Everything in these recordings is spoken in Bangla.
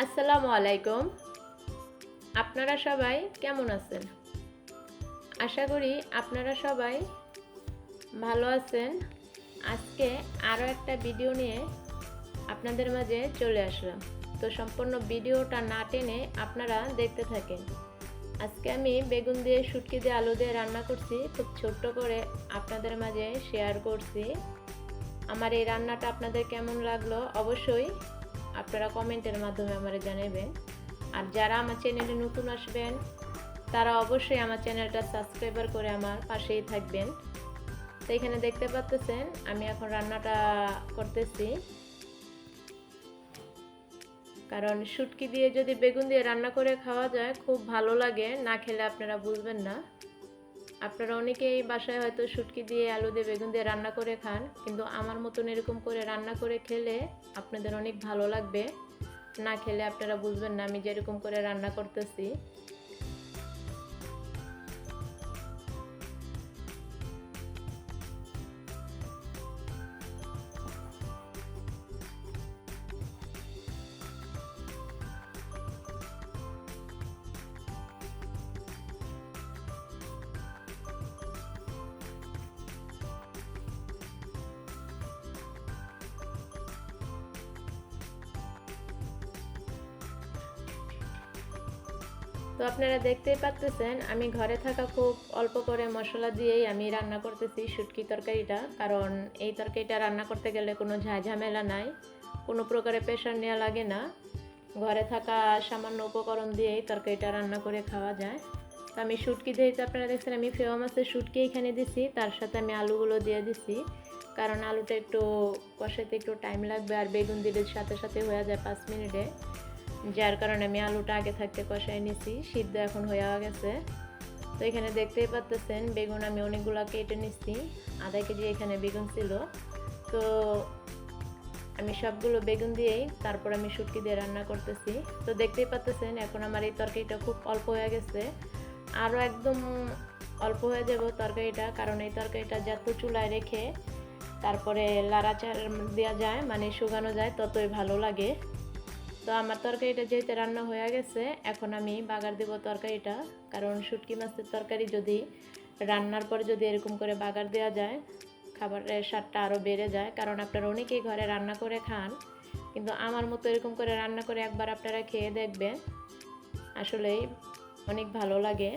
আসসালামু আলাইকুম। আপনারা সবাই কেমন আছেন? আশা করি আপনারা সবাই ভালো আছেন। আজকে আরও একটা ভিডিও নিয়ে আপনাদের মাঝে চলে আসলাম। তো সম্পূর্ণ ভিডিওটা না টেনে আপনারা দেখতে থাকেন। আজকে আমি বেগুন দিয়ে, শুটকি দিয়ে, আলু দিয়ে রান্না করছি। খুব ছোট্ট করে আপনাদের মাঝে শেয়ার করছি। আমার এই রান্নাটা আপনাদের কেমন লাগল অবশ্যই আপনারা কমেন্টের মাধ্যমে আমারে জানাবেন আর যারা আমার চ্যানেলে নতুন আসবেন, তারা অবশ্যই আমার চ্যানেলটা সাবস্ক্রাইবার করে আমার পাশেই থাকবেন। তো এখানে দেখতে পাচ্তেছেন, আমি এখন রান্নাটা করতেছি। কারণ শুটকি দিয়ে যদি বেগুন দিয়ে রান্না করে খাওয়া যায়, খুব ভালো লাগে, না খেলে আপনারা বুঝবেন না। আপনারা অনেকেই বাসায় হয়তো শুটকি দিয়ে আলু দিয়ে বেগুন দিয়ে রান্না করে খান, কিন্তু আমার মতন এরকম করে রান্না করে খেলে আপনাদের অনেক ভালো লাগবে। না খেলে আপনারা বুঝবেন না আমি যেরকম করে রান্না করতেছি। তো আপনারা দেখতেই পাচ্তেছেন, আমি ঘরে থাকা খুব অল্প করে মশলা দিয়েই আমি রান্না করতেছি শুটকি তরকারিটা। কারণ এই তরকারিটা রান্না করতে গেলে কোনো ঝাঝামেলা নাই, কোনো প্রকারে প্রেশার নেওয়া লাগে না। ঘরে থাকা সামান্য উপকরণ দিয়েই তরকারিটা রান্না করে খাওয়া যায়। তো আমি শুটকি দিয়েছি আপনারা দেখছেন, আমি ফেওয়া মাছের শুটকি এখানে দিছি, তার সাথে আমি আলুগুলো দিয়ে দিছি। কারণ আলুটা একটু কষাতে একটু টাইম লাগবে আর বেগুন দিলে সাথে সাথে হয়ে যায় পাঁচ মিনিটে। যার কারণে আমি আলুটা আগে থাকতে কষাই নিছি, সিদ্ধ এখন হয়ে গেছে। তো এখানে দেখতেই পাচ্তেছেন বেগুন আমি অনেকগুলো কেটে নিচ্ছি আধা কেজি এখানে বেগুন ছিল। তো আমি সবগুলো বেগুন দিয়েই তারপর আমি শুটকি দিয়ে রান্না করতেছি। তো দেখতেই পাচ্তেছেন এখন আমার এই তরকারিটা খুব অল্প হয়ে গেছে। আরও একদম অল্প হয়ে যাব তরকারিটা, কারণ এই তরকারিটা যত চুলায় রেখে তারপরে লাড়াচার দেওয়া যায় মানে শুকানো যায়, ততই ভালো লাগে। তো আমার তরকারিটা যেহেতু রান্না হয়ে গেছে, এখন আমি বাগার দেব তরকারিটা। কারণ শুটকি মাছের তরকারি যদি রান্নার পরে যদি এরকম করে বাগার দেওয়া যায়, খাবারের স্বাদটা আরও বেড়ে যায়। কারণ আপনারা অনেকেই ঘরে রান্না করে খান, কিন্তু আমার মতো এরকম করে রান্না করে একবার আপনারা খেয়ে দেখবেন। আসলেই অনেক ভালো লাগে।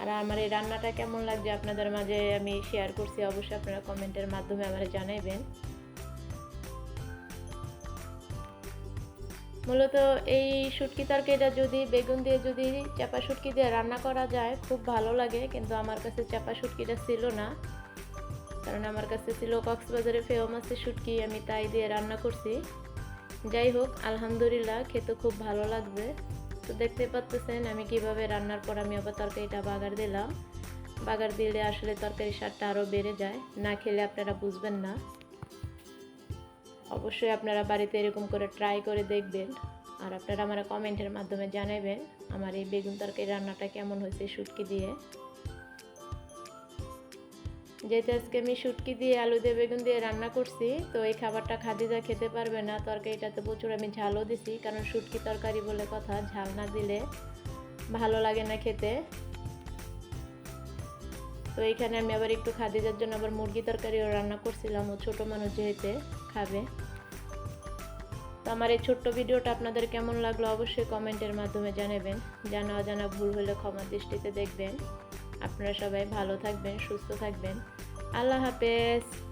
আর আমার এই রান্নাটা কেমন লাগছে আপনাদের মাঝে আমি শেয়ার করছি, অবশ্যই আপনারা কমেন্টের মাধ্যমে আমার জানাবেন মূলত এই শুটকি তরকারিটা যদি, বেগুন দিয়ে যদি চাপা শুটকি দিয়ে রান্না করা যায়, খুব ভালো লাগে। কিন্তু আমার কাছে চাপা শুটকিটা ছিল না। কারণ আমার কাছে ছিল কক্সবাজারে ফেও মাছের শুটকি, আমি তাই দিয়ে রান্না করছি। যাই হোক, আলহামদুলিল্লাহ, খেতে খুব ভালো লাগবে তো দেখতে পাচ্তেছেন আমি কীভাবে রান্নার পর আমি আবার তরকারিটা বাগার দিলাম। বাগার দিলে আসলে তরকারির স্বাদটা আরও বেড়ে যায়। না খেলে আপনারা বুঝবেন না। অবশ্যই আপনারা বাড়িতে এরকম করে ট্রাই করে দেখবেন। আর আপনারা আমার কমেন্টের মাধ্যমে জানাবেন আমার এই বেগুন তরকারি রান্নাটা কেমন হয়েছে শুটকি দিয়ে। যেহেতু আজকে আমি শুটকি দিয়ে আলু দিয়ে বেগুন দিয়ে রান্না করছি, তো এই খাবারটা খাদিজা খেতে পারবে না। তরকারিটাতে প্রচুর আমি ঝালও দিছি, কারণ শুটকি তরকারি বলে কথা, ঝাল না দিলে ভালো লাগে না খেতে। তো এইখানে আমি আবার একটু খাদিজার জন্য আবার মুরগি তরকারিও রান্না করছিলাম। ও ছোটো মানুষ যেহেতু খাবে। তো আমার এই ছোট্ট ভিডিওটা আপনাদের কেমন লাগল অবশ্যই কমেন্টের মাধ্যমে জানাবেন। জানা অজানা ভুল হলে ক্ষমা দৃষ্টিতে দেখবেন। আপনারা সবাই ভালো থাকবেন, সুস্থ থাকবেন। আল্লাহ হাফেজ।